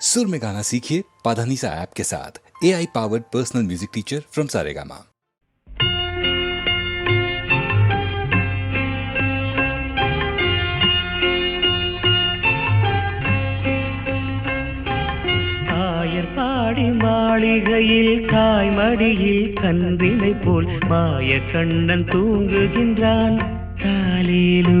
सुर में गाना सीखिए पाधानीसा ऐप के साथ A I powered personal music teacher from Saregama ஆயர் பாடி மாளிகையில் தாய்மடியில் கன்றினை போல் மாய கண்ணன் தூங்குகின்றான் தாலேலு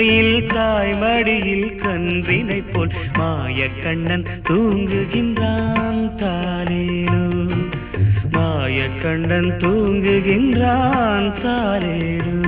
மாளிகையில் தாய்மடியில் கன்றினை போல் மாய கண்ணன் தூங்குகின்றான் தாலேலோ மாய கண்ணன் தூங்குகின்றான் தாலேலோ